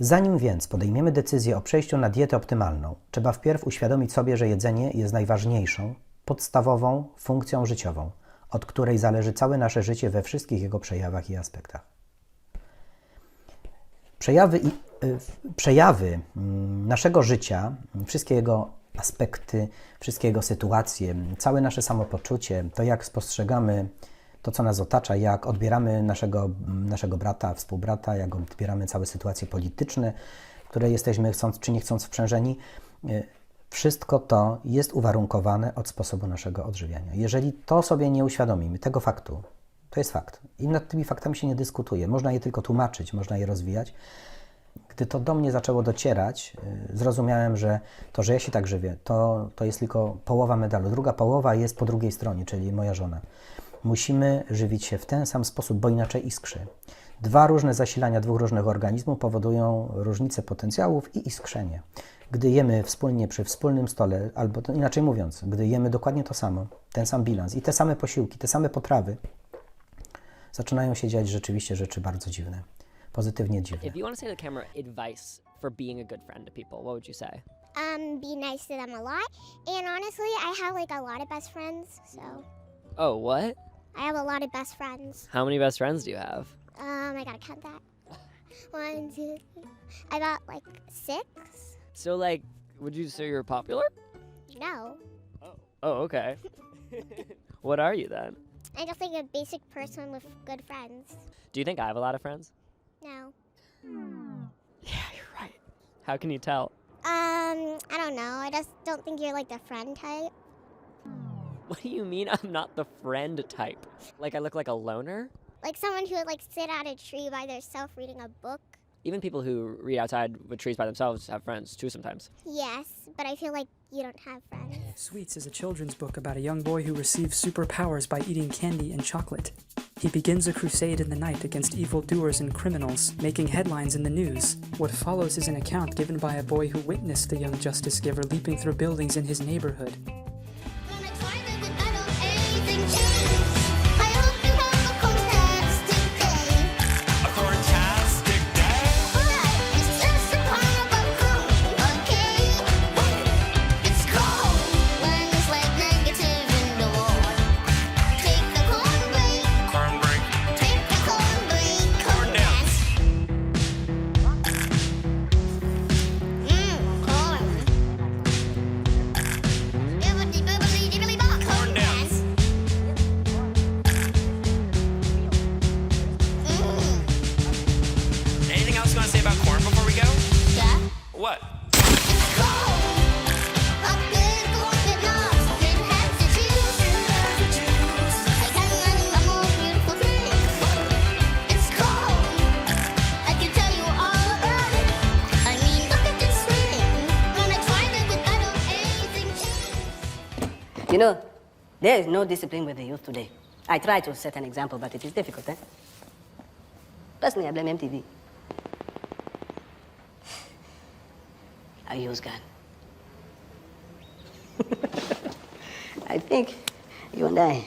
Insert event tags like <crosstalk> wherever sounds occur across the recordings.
Zanim więc podejmiemy decyzję o przejściu na dietę optymalną, trzeba wpierw uświadomić sobie, że jedzenie jest najważniejszą, podstawową funkcją życiową, od której zależy całe nasze życie we wszystkich jego przejawach i aspektach. Przejawy, i, y, przejawy mm, naszego życia, wszystkie jego aspekty, wszystkie jego sytuacje, całe nasze samopoczucie, to jak spostrzegamy to, co nas otacza, jak odbieramy naszego, naszego brata, współbrata, jak odbieramy całe sytuacje polityczne, które jesteśmy chcąc czy nie chcąc wprzężeni, y, wszystko to jest uwarunkowane od sposobu naszego odżywiania. Jeżeli to sobie nie uświadomimy, tego faktu, to jest fakt. I nad tymi faktami się nie dyskutuje. Można je tylko tłumaczyć, można je rozwijać. Gdy to do mnie zaczęło docierać, y, zrozumiałem, że to, że ja się tak żywię, to, to jest tylko połowa medalu. Druga połowa jest po drugiej stronie, czyli moja żona. Musimy żywić się w ten sam sposób, bo inaczej iskrzy. Dwa różne zasilania dwóch różnych organizmów powodują różnice potencjałów i iskrzenie. Gdy jemy wspólnie przy wspólnym stole, albo to inaczej mówiąc, gdy jemy dokładnie to samo, ten sam bilans i te same posiłki, te same potrawy, zaczynają się dziać rzeczywiście rzeczy bardzo dziwne, pozytywnie dziwne. If you want to say to the camera advice for being a good friend to people, what would you say? Um, be nice to them a lot. And honestly, I have like a lot of best friends. So Oh, what? I have a lot of best friends. How many best friends do you have? Um, I gotta count that. <laughs> One, two, three. I got like six. So, like, would you say you're popular? No, Oh, Oh, okay. <laughs> what are you then? I'm just like a basic person with good friends. Do you think I have a lot of friends? No. Yeah, you're right. How can you tell? Um, I don't know. I just don't think you're like the friend type. <laughs> What do you mean I'm not the friend type? Like I look like a loner? Like someone who would like sit at a tree by themselves reading a book. Even people who read outside with trees by themselves have friends too sometimes. Yes, but I feel like you don't have friends. Sweets is a children's book about a young boy who receives superpowers by eating candy and chocolate. He begins a crusade in the night against evildoers and criminals, making headlines in the news. What follows is an account given by a boy who witnessed the young justice giver leaping through buildings in his neighborhood. There is no discipline with the youth today. I try to set an example, but it is difficult, eh? Personally, I blame MTV. I use gun. <laughs> I think you and I,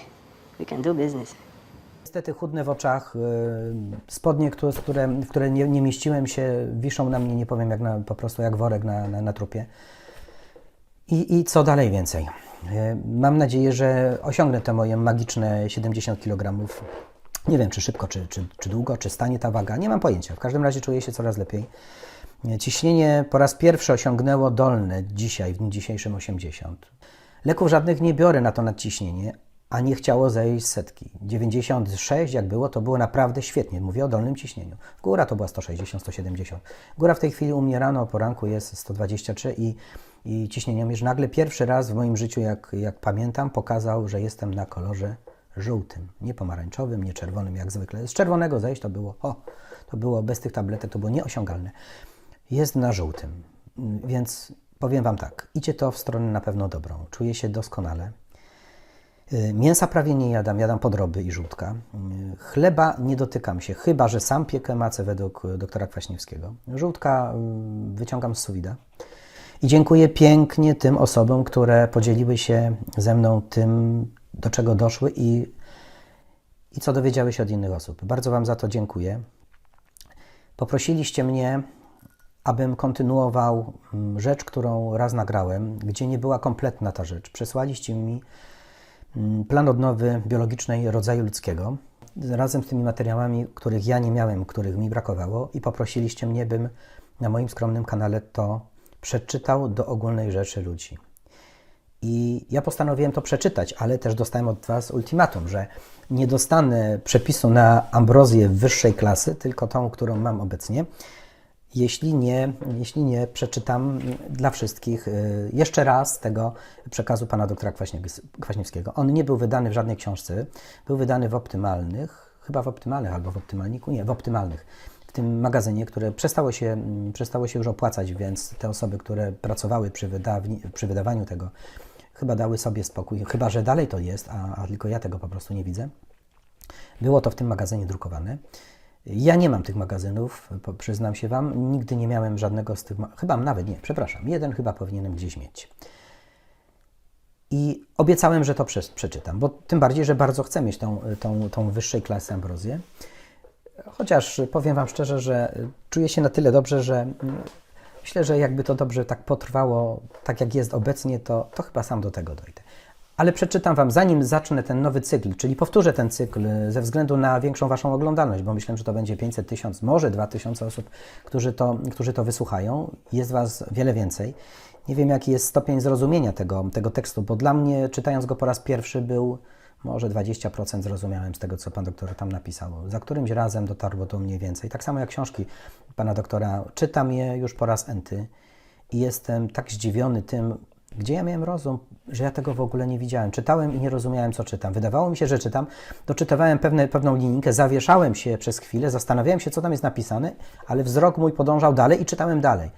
we can do business. Niestety chudne w oczach, y, spodnie, które, które, w które nie, nie mieściłem się, wiszą na mnie, nie powiem jak na, po prostu jak worek na, na, na trupie. I, I co dalej więcej? Y, Mam nadzieję, że osiągnę te moje magiczne 70 kg. Nie wiem, czy szybko, czy, czy, czy długo, czy stanie ta waga. Nie mam pojęcia. W każdym razie czuję się coraz lepiej. Y, Ciśnienie po raz pierwszy osiągnęło dolne dzisiaj, w dniu dzisiejszym 80. Leków żadnych nie biorę na to nadciśnienie, a nie chciało zejść setki. 96 jak było, to było naprawdę świetnie. Mówię o dolnym ciśnieniu. Góra to była 160, 170. Góra w tej chwili u mnie rano o poranku jest 123 i, i ciśnieniomierz nagle pierwszy raz w moim życiu, jak, jak pamiętam, pokazał, że jestem na kolorze żółtym. Nie pomarańczowym, nie czerwonym jak zwykle. Z czerwonego zejść to było, o, to było bez tych tabletek, to było nieosiągalne. Jest na żółtym. Więc powiem Wam tak, idzie to w stronę na pewno dobrą. Czuję się doskonale. Y, Mięsa prawie nie jadam, jadam podroby i żółtka. Y, Chleba nie dotykam się, chyba że sam piekę macę według doktora Kwaśniewskiego. Żółtka y, wyciągam z suwida. I dziękuję pięknie tym osobom, które podzieliły się ze mną tym, do czego doszły i, i co dowiedziały się od innych osób. Bardzo Wam za to dziękuję. Poprosiliście mnie abym kontynuował mm, rzecz, którą raz nagrałem, gdzie nie była kompletna ta rzecz. Przesłaliście mi plan odnowy biologicznej rodzaju ludzkiego razem z tymi materiałami, których ja nie miałem, których mi brakowało i poprosiliście mnie, bym na moim skromnym kanale to przeczytał do ogólnej rzeszy ludzi. I ja postanowiłem to przeczytać, ale też dostałem od Was ultimatum, że nie dostanę przepisu na ambrozję wyższej klasy, tylko tą, którą mam obecnie, jeśli nie, jeśli nie przeczytam dla wszystkich y, jeszcze raz tego przekazu pana doktora Kwaśniews- Kwaśniewskiego. On nie był wydany w żadnej książce, był wydany w optymalnych, chyba w optymalnych albo w optymalniku, nie, w optymalnych. W tym magazynie, które przestało się, mm, przestało się już opłacać, więc te osoby, które pracowały przy, wydawni, przy wydawaniu tego, chyba dały sobie spokój, chyba że dalej to jest, a, a tylko ja tego po prostu nie widzę. Było to w tym magazynie drukowane. Ja nie mam tych magazynów, przyznam się Wam. Nigdy nie miałem żadnego z tych. Chyba nawet nie, przepraszam. Jeden chyba powinienem gdzieś mieć. I obiecałem, że to prze, przeczytam, bo tym bardziej, że bardzo chcę mieć tą, tą, tą wyższej klasy ambrozję. Chociaż powiem Wam szczerze, że czuję się na tyle dobrze, że myślę, że jakby to dobrze tak potrwało, tak jak jest obecnie, to, to chyba sam do tego dojdę. Ale przeczytam Wam, zanim zacznę ten nowy cykl, czyli powtórzę ten cykl y, ze względu na większą Waszą oglądalność, bo myślę, że to będzie 500 tysiąc, może 2000 osób, którzy to, którzy to wysłuchają. Jest Was wiele więcej. Nie wiem, jaki jest stopień zrozumienia tego, tego tekstu, bo dla mnie, czytając go po raz pierwszy, był może 20% zrozumiałem z tego, co pan doktor tam napisał. Za którymś razem dotarło to mniej więcej. Tak samo jak książki pana doktora. Czytam je już po raz enty i jestem tak zdziwiony tym, gdzie ja miałem rozum, że ja tego w ogóle nie widziałem. Czytałem i nie rozumiałem, co czytam. Wydawało mi się, że czytam, doczytywałem pewne, pewną linijkę, zawieszałem się przez chwilę, zastanawiałem się, co tam jest napisane, ale wzrok mój podążał dalej i czytałem dalej.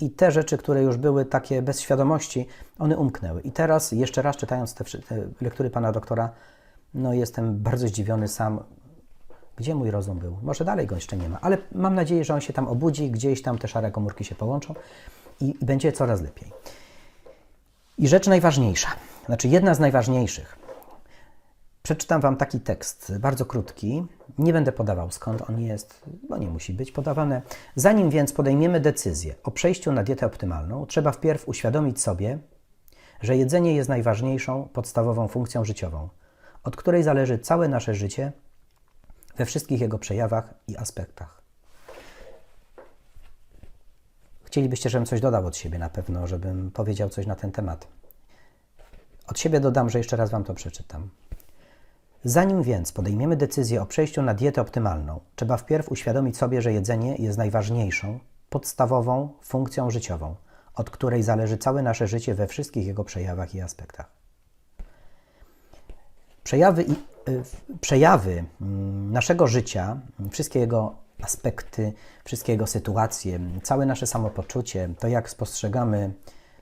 I te rzeczy, które już były takie bez świadomości, one umknęły. I teraz, jeszcze raz czytając te, te lektury pana doktora, no jestem bardzo zdziwiony sam, gdzie mój rozum był. Może dalej go jeszcze nie ma, ale mam nadzieję, że on się tam obudzi, gdzieś tam te szare komórki się połączą i, i będzie coraz lepiej. I rzecz najważniejsza, znaczy jedna z najważniejszych. Przeczytam Wam taki tekst, bardzo krótki. Nie będę podawał skąd on jest, bo nie musi być podawane. Zanim więc podejmiemy decyzję o przejściu na dietę optymalną, trzeba wpierw uświadomić sobie, że jedzenie jest najważniejszą, podstawową funkcją życiową, od której zależy całe nasze życie we wszystkich jego przejawach i aspektach. Chcielibyście, żebym coś dodał od siebie na pewno, żebym powiedział coś na ten temat. Od siebie dodam, że jeszcze raz Wam to przeczytam. Zanim więc podejmiemy decyzję o przejściu na dietę optymalną, trzeba wpierw uświadomić sobie, że jedzenie jest najważniejszą, podstawową funkcją życiową, od której zależy całe nasze życie we wszystkich jego przejawach i aspektach. Przejawy, i, y, przejawy mm, naszego życia, wszystkie jego aspekty, wszystkie jego sytuacje, całe nasze samopoczucie, to jak spostrzegamy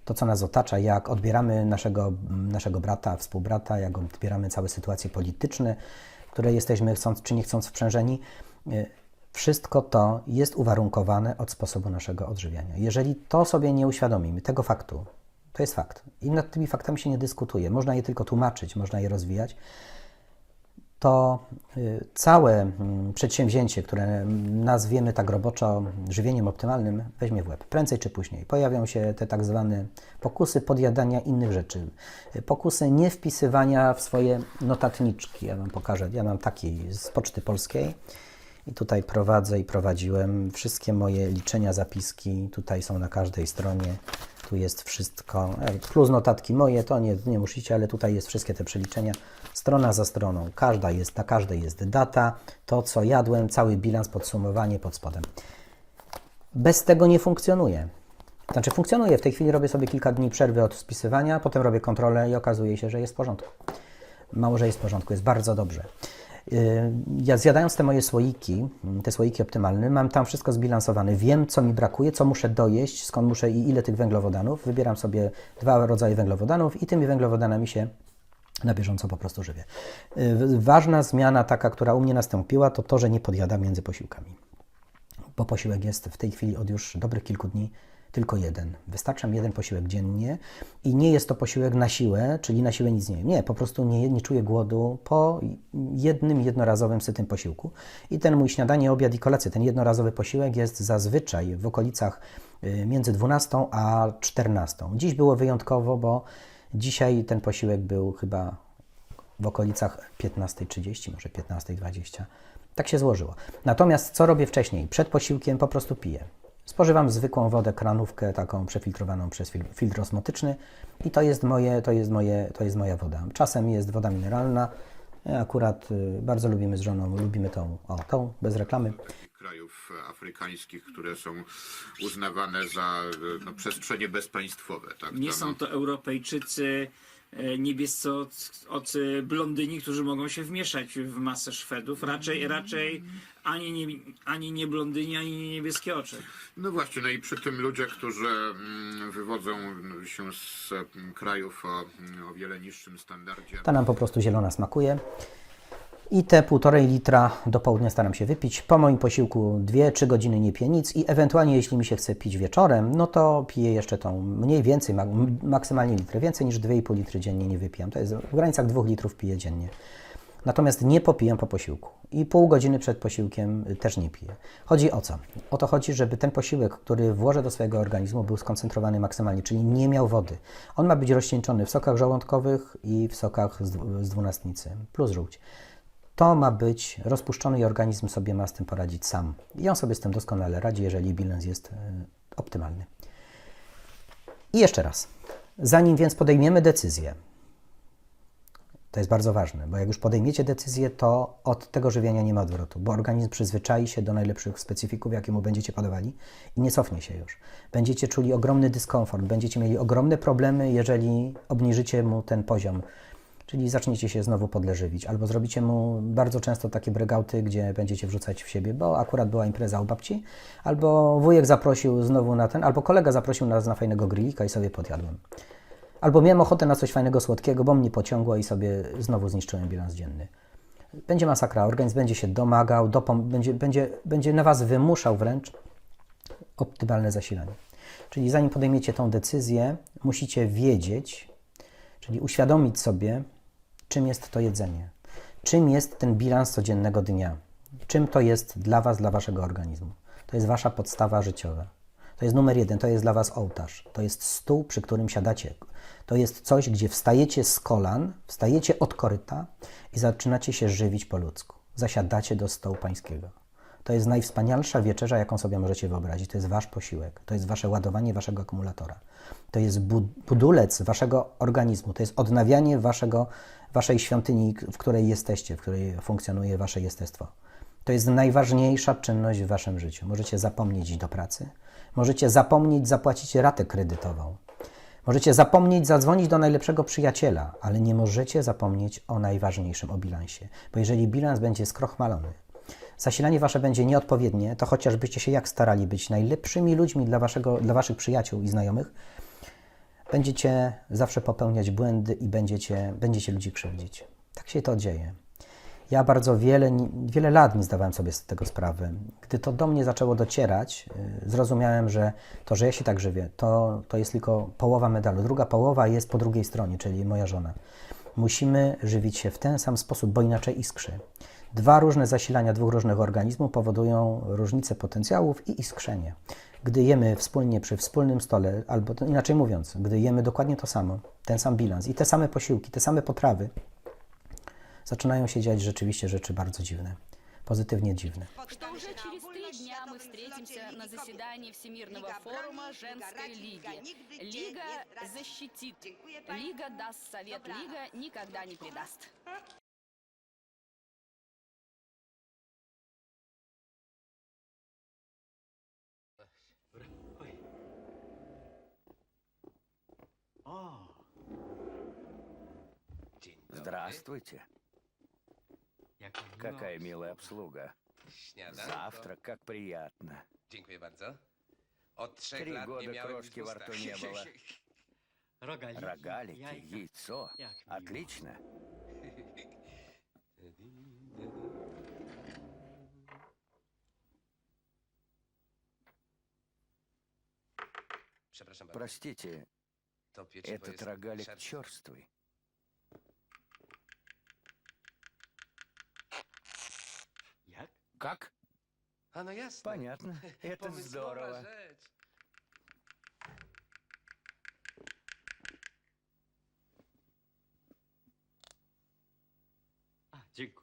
to, co nas otacza, jak odbieramy naszego, naszego brata, współbrata, jak odbieramy całe sytuacje polityczne, w które jesteśmy chcąc czy nie chcąc wprzężeni, y, wszystko to jest uwarunkowane od sposobu naszego odżywiania. Jeżeli to sobie nie uświadomimy, tego faktu, to jest fakt. I nad tymi faktami się nie dyskutuje. Można je tylko tłumaczyć, można je rozwijać. To y, całe mm, przedsięwzięcie, które nazwiemy tak roboczo żywieniem optymalnym, weźmie w łeb. Prędzej czy później pojawią się te tak zwane pokusy podjadania innych rzeczy. Y, Pokusy nie wpisywania w swoje notatniczki. Ja Wam pokażę. Ja mam taki z Poczty Polskiej. I tutaj prowadzę i prowadziłem wszystkie moje liczenia, zapiski. Tutaj są na każdej stronie. Tu jest wszystko. E, Plus notatki moje, to nie, nie musicie, ale tutaj jest wszystkie te przeliczenia. Strona za stroną. Każda jest, na każdej jest data, to co jadłem, cały bilans, podsumowanie pod spodem. Bez tego nie funkcjonuje. Znaczy funkcjonuje. W tej chwili robię sobie kilka dni przerwy od spisywania, potem robię kontrolę i okazuje się, że jest w porządku. Mało, że jest w porządku, jest bardzo dobrze. Yy, Ja zjadając te moje słoiki, te słoiki optymalne, mam tam wszystko zbilansowane. Wiem, co mi brakuje, co muszę dojeść, skąd muszę i ile tych węglowodanów. Wybieram sobie dwa rodzaje węglowodanów i tymi węglowodanami się na bieżąco po prostu żywię. Yy, Ważna zmiana taka, która u mnie nastąpiła, to to, że nie podjadam między posiłkami. Bo posiłek jest w tej chwili od już dobrych kilku dni Tylko jeden. Wystarcza mi jeden posiłek dziennie i nie jest to posiłek na siłę, czyli na siłę nic nie jem. Nie, po prostu nie, nie czuję głodu po jednym jednorazowym sytym posiłku. I ten mój śniadanie, obiad i kolację, ten jednorazowy posiłek jest zazwyczaj w okolicach y, między 12 a 14. Dziś było wyjątkowo, bo dzisiaj ten posiłek był chyba w okolicach 15.30, może 15.20. Tak się złożyło. Natomiast co robię wcześniej? Przed posiłkiem po prostu piję. Spożywam zwykłą wodę, kranówkę, taką przefiltrowaną przez fil- filtr osmotyczny i to jest, moje, to, jest moje, to jest moja woda. Czasem jest woda mineralna. Akurat y, bardzo lubimy z żoną, lubimy tą, o, tą, bez reklamy. krajów afrykańskich, które są uznawane za no, przestrzenie bezpaństwowe. Tak? Nie Tam- są to Europejczycy e, niebieskocy blondyni, którzy mogą się wmieszać w masę Szwedów. Raczej, raczej ani nie, ani nie blondyni, ani nie niebieskie oczy. No właśnie, no i przy tym ludzie, którzy mm, wywodzą się z mm, krajów o, mm, o wiele niższym standardzie. Ta nam po prostu zielona smakuje. I te półtorej litra do południa staram się wypić. Po moim posiłku 2-3 godziny nie piję nic i ewentualnie jeśli mi się chce pić wieczorem, no to piję jeszcze tą mniej więcej, maksymalnie litry. Więcej niż 2,5 litry dziennie nie wypijam. To jest w granicach 2 litrów piję dziennie. Natomiast nie popijam po posiłku. I pół godziny przed posiłkiem y, też nie piję. Chodzi o co? O to chodzi, żeby ten posiłek, który włożę do swojego organizmu, był skoncentrowany maksymalnie, czyli nie miał wody. On ma być rozcieńczony w sokach żołądkowych i w sokach z dwunastnicy, plus żółć. To ma być rozpuszczony i organizm sobie ma z tym poradzić sam. I on sobie z tym doskonale radzi, jeżeli bilans jest e, optymalny. I jeszcze raz. Zanim więc podejmiemy decyzję, to jest bardzo ważne, bo jak już podejmiecie decyzję, to od tego żywienia nie ma odwrotu, bo organizm przyzwyczai się do najlepszych specyfików, jakie mu będziecie podawali i nie cofnie się już. Będziecie czuli ogromny dyskomfort, będziecie mieli ogromne problemy, jeżeli obniżycie mu ten poziom Czyli zaczniecie się znowu podleżywić, albo zrobicie mu bardzo często takie bregauty, gdzie będziecie wrzucać w siebie, bo akurat była impreza u babci, albo wujek zaprosił znowu na ten, albo kolega zaprosił nas na fajnego grillika i sobie podjadłem. Albo miałem ochotę na coś fajnego, słodkiego, bo mnie pociągło i sobie znowu zniszczyłem bilans dzienny. Będzie masakra, organizm będzie się domagał, dopom- będzie, będzie, będzie na Was wymuszał wręcz optymalne zasilanie. Czyli zanim podejmiecie tą decyzję, musicie wiedzieć, czyli uświadomić sobie, czym jest to jedzenie, czym jest ten bilans codziennego dnia, czym to jest dla Was, dla Waszego organizmu. To jest Wasza podstawa życiowa. To jest numer jeden, to jest dla Was ołtarz. To jest stół, przy którym siadacie. To jest coś, gdzie wstajecie z kolan, wstajecie od koryta i zaczynacie się żywić po ludzku. Zasiadacie do stołu pańskiego. To jest najwspanialsza wieczerza, jaką sobie możecie wyobrazić. To jest wasz posiłek, to jest wasze ładowanie waszego akumulatora. To jest bu- budulec waszego organizmu, to jest odnawianie waszego, waszej świątyni, w której jesteście, w której funkcjonuje wasze jestestwo. To jest najważniejsza czynność w waszym życiu. Możecie zapomnieć do pracy, możecie zapomnieć zapłacić ratę kredytową, możecie zapomnieć zadzwonić do najlepszego przyjaciela, ale nie możecie zapomnieć o najważniejszym, o bilansie. Bo jeżeli bilans będzie skrochmalony, zasilanie wasze będzie nieodpowiednie, to chociażbyście się jak starali być najlepszymi ludźmi dla, waszego, dla waszych przyjaciół i znajomych, będziecie zawsze popełniać błędy i będziecie, będziecie ludzi krzywdzić. Tak się to dzieje. Ja bardzo wiele, wiele lat nie zdawałem sobie z tego sprawy. Gdy to do mnie zaczęło docierać, yy, zrozumiałem, że to, że ja się tak żywię, to, to jest tylko połowa medalu. Druga połowa jest po drugiej stronie, czyli moja żona. Musimy żywić się w ten sam sposób, bo inaczej iskrzy. Dwa różne zasilania dwóch różnych organizmów powodują różnicę potencjałów i iskrzenie. Gdy jemy wspólnie przy wspólnym stole, albo to inaczej mówiąc, gdy jemy dokładnie to samo, ten sam bilans i te same posiłki, te same potrawy, zaczynają się dziać rzeczywiście rzeczy bardzo dziwne, pozytywnie dziwne. что уже через три дня мы встретимся на заседании Всемирного форума женской лиги. Лига защитит. Лига даст совет. Лига никогда не предаст. Здравствуйте. Какая милая обслуга. Завтрак, как приятно. Три года крошки во рту не было. <laughs> Рогалики, яйцо. Отлично. <laughs> Простите, этот рогалик черствый. Как? No jasne. Понятно. <laughs> Это здорово. rzecz.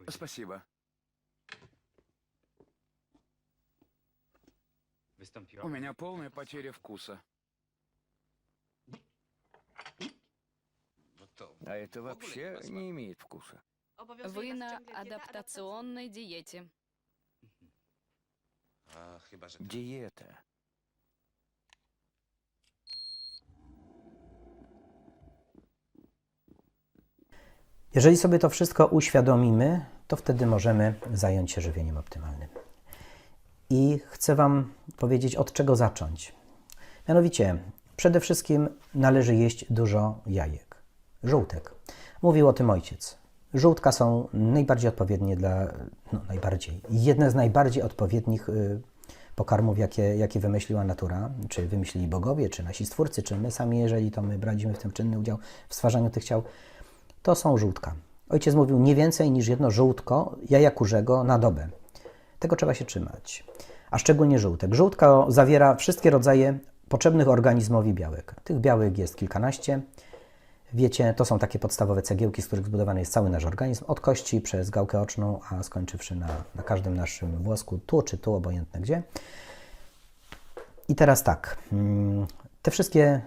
Спасибо. У меня полная потеря вкуса. А это w ogóle вообще chyba smak. не имеет вкуса. Вы на адаптационной диете. A chyba, że tak. Диета. Jeżeli sobie to wszystko uświadomimy, to wtedy możemy zająć się żywieniem optymalnym. I chcę Wam powiedzieć, od czego zacząć. Mianowicie, przede wszystkim należy jeść dużo jajek, żółtek. Mówił o tym ojciec. Żółtka są najbardziej odpowiednie dla, no najbardziej, jedne z najbardziej odpowiednich y, pokarmów, jakie, jakie wymyśliła natura, czy wymyślili bogowie, czy nasi stwórcy, czy my sami, jeżeli to my braliśmy w tym czynny udział w stwarzaniu tych ciał, to są żółtka. Ojciec mówił nie więcej niż jedno żółtko jaja kurzego na dobę. Tego trzeba się trzymać. A szczególnie żółtek. Żółtka zawiera wszystkie rodzaje potrzebnych organizmowi białek. Tych białek jest kilkanaście. Wiecie, to są takie podstawowe cegiełki, z których zbudowany jest cały nasz organizm, od kości przez gałkę oczną, a skończywszy na, na każdym naszym włosku, tu czy tu, obojętne gdzie. I teraz tak, mm, te wszystkie y,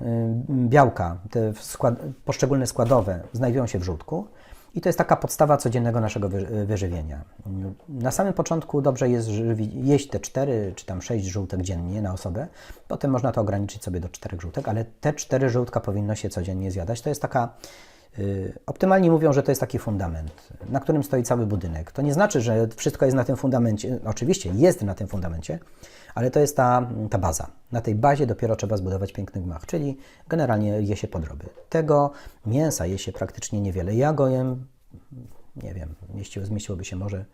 białka, te skład, poszczególne składowe znajdują się w żółtku i to jest taka podstawa codziennego naszego wy- wyżywienia. Na samym początku dobrze jest jeść te 4 czy tam 6 żółtek dziennie na osobę, potem można to ograniczyć sobie do 4 żółtek, ale te 4 żółtka powinno się codziennie zjadać. To jest taka Y, Optymalni mówią, że to jest taki fundament, na którym stoi cały budynek. To nie znaczy, że wszystko jest na tym fundamencie. Oczywiście jest na tym fundamencie, ale to jest ta, ta baza. Na tej bazie dopiero trzeba zbudować piękny gmach, czyli generalnie je się podroby. Tego mięsa je się praktycznie niewiele. Ja go jem, nie wiem, mieściło, zmieściłoby się może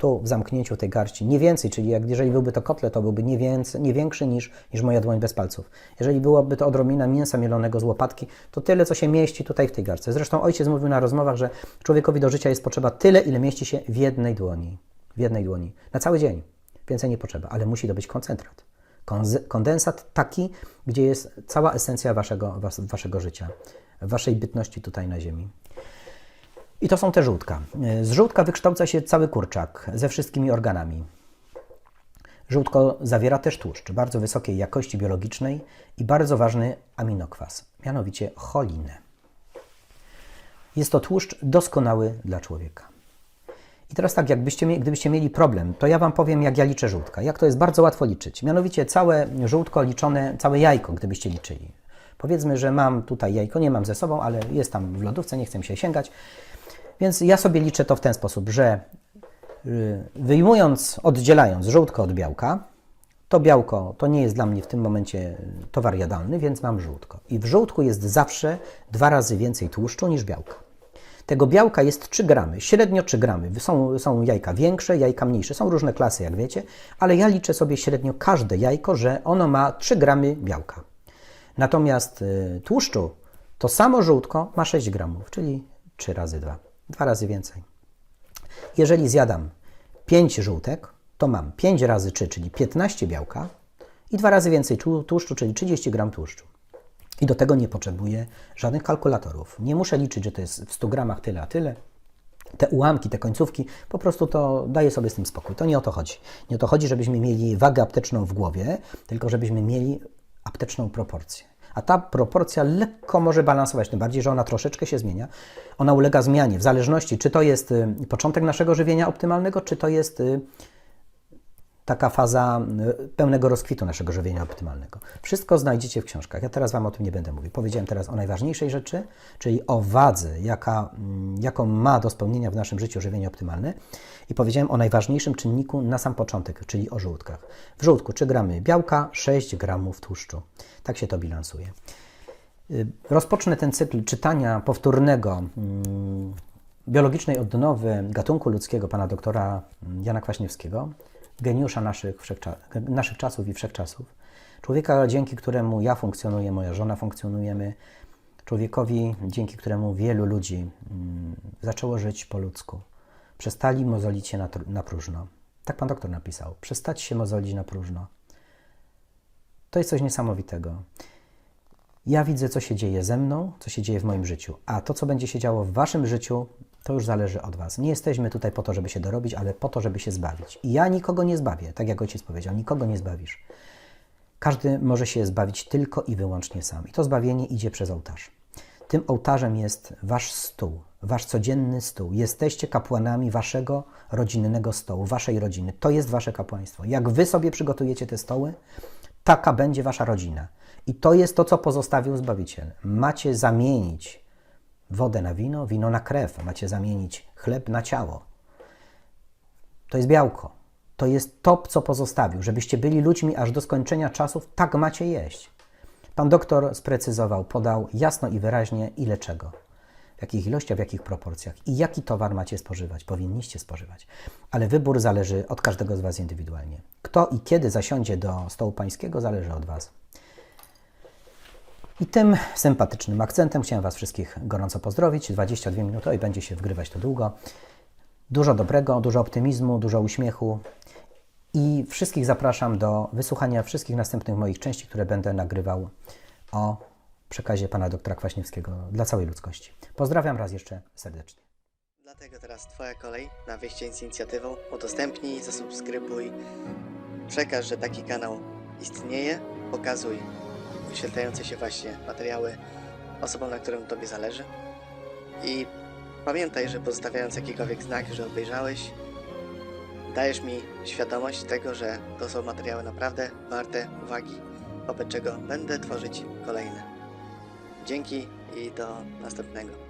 tu w zamknięciu tej garści nie więcej, czyli jak jeżeli byłby to kotlet, to byłby nie, więcej, nie większy niż, niż moja dłoń bez palców. Jeżeli byłoby to odrobina mięsa mielonego z łopatki, to tyle, co się mieści tutaj w tej garstce. Zresztą ojciec mówił na rozmowach, że człowiekowi do życia jest potrzeba tyle, ile mieści się w jednej dłoni. W jednej dłoni. Na cały dzień. Więcej nie potrzeba, ale musi to być koncentrat. Kondensat taki, gdzie jest cała esencja waszego, was, waszego życia, waszej bytności tutaj na ziemi. I to są te żółtka. Z żółtka wykształca się cały kurczak ze wszystkimi organami. Żółtko zawiera też tłuszcz bardzo wysokiej jakości biologicznej i bardzo ważny aminokwas, mianowicie cholinę. Jest to tłuszcz doskonały dla człowieka. I teraz tak, jakbyście, gdybyście mieli problem, to ja Wam powiem, jak ja liczę żółtka. Jak to jest bardzo łatwo liczyć. Mianowicie całe żółtko liczone, całe jajko, gdybyście liczyli. Powiedzmy, że mam tutaj jajko, nie mam ze sobą, ale jest tam w lodówce, nie chcę się sięgać. Więc ja sobie liczę to w ten sposób, że y, wyjmując, oddzielając żółtko od białka, to białko to nie jest dla mnie w tym momencie towar jadalny, więc mam żółtko. I w żółtku jest zawsze dwa razy więcej tłuszczu niż białka. Tego białka jest 3 gramy, średnio 3 gramy. Są, są jajka większe, jajka mniejsze. Są różne klasy, jak wiecie, ale ja liczę sobie średnio każde jajko, że ono ma 3 gramy białka. Natomiast y, tłuszczu to samo żółtko ma 6 gramów, czyli 3 razy 2. Dwa razy więcej. Jeżeli zjadam 5 żółtek, to mam 5 razy 3, czyli 15 białka i dwa razy więcej tłu- tłuszczu, czyli 30 gram tłuszczu. I do tego nie potrzebuję żadnych kalkulatorów. Nie muszę liczyć, że to jest w 100 gramach tyle, a tyle. Te ułamki, te końcówki, po prostu to daję sobie z tym spokój. To nie o to chodzi. Nie o to chodzi, żebyśmy mieli wagę apteczną w głowie, tylko żebyśmy mieli apteczną proporcję. A ta proporcja lekko może balansować, tym bardziej, że ona troszeczkę się zmienia. Ona ulega zmianie w zależności, czy to jest y, początek naszego żywienia optymalnego, czy to jest y, taka faza y, pełnego rozkwitu naszego żywienia optymalnego. Wszystko znajdziecie w książkach. Ja teraz Wam o tym nie będę mówił. Powiedziałem teraz o najważniejszej rzeczy, czyli o wadze, jaka, mm, jaką ma do spełnienia w naszym życiu żywienie optymalne. I powiedziałem o najważniejszym czynniku na sam początek, czyli o żółtkach. W żółtku 3 gramy białka, 6 gramów tłuszczu. Tak się to bilansuje. Y, Rozpocznę ten cykl czytania powtórnego mm, biologicznej odnowy gatunku ludzkiego pana doktora mm, Jana Kwaśniewskiego, geniusza naszych, naszych czasów i wszechczasów. Człowieka, dzięki któremu ja funkcjonuję, moja żona funkcjonujemy, człowiekowi, dzięki któremu wielu ludzi mm, zaczęło żyć po ludzku. Przestali mozolić się na, na próżno. Tak pan doktor napisał. Przestać się mozolić na próżno. To jest coś niesamowitego. Ja widzę, co się dzieje ze mną, co się dzieje w moim życiu, a to, co będzie się działo w waszym życiu, to już zależy od was. Nie jesteśmy tutaj po to, żeby się dorobić, ale po to, żeby się zbawić. I ja nikogo nie zbawię, tak jak ojciec powiedział, nikogo nie zbawisz. Każdy może się zbawić tylko i wyłącznie sam. I to zbawienie idzie przez ołtarz. Tym ołtarzem jest wasz stół, wasz codzienny stół. Jesteście kapłanami waszego rodzinnego stołu, waszej rodziny. To jest wasze kapłaństwo. Jak wy sobie przygotujecie te stoły, taka będzie wasza rodzina. I to jest to, co pozostawił Zbawiciel. Macie zamienić wodę na wino, wino na krew. Macie zamienić chleb na ciało. To jest białko. To jest to, co pozostawił. Żebyście byli ludźmi aż do skończenia czasów, tak macie jeść. Pan doktor sprecyzował, podał jasno i wyraźnie, ile czego, w jakich ilościach, w jakich proporcjach i jaki towar macie spożywać, powinniście spożywać. Ale wybór zależy od każdego z Was indywidualnie. Kto i kiedy zasiądzie do stołu pańskiego, zależy od Was. I tym sympatycznym akcentem chciałem Was wszystkich gorąco pozdrowić. 22 minuty i będzie się wgrywać to długo. Dużo dobrego, dużo optymizmu, dużo uśmiechu. I wszystkich zapraszam do wysłuchania wszystkich następnych moich części, które będę nagrywał o przekazie pana doktora Kwaśniewskiego dla całej ludzkości. Pozdrawiam raz jeszcze serdecznie. Dlatego teraz Twoja kolej na wyjście z inicjatywą. Udostępnij, zasubskrybuj, przekaż, że taki kanał istnieje, pokazuj wyświetlające się właśnie materiały osobom, na którym Tobie zależy. I pamiętaj, że pozostawiając jakikolwiek znak, że obejrzałeś, dajesz mi świadomość tego, że to są materiały naprawdę warte uwagi, wobec czego będę tworzyć kolejne. Dzięki i do następnego.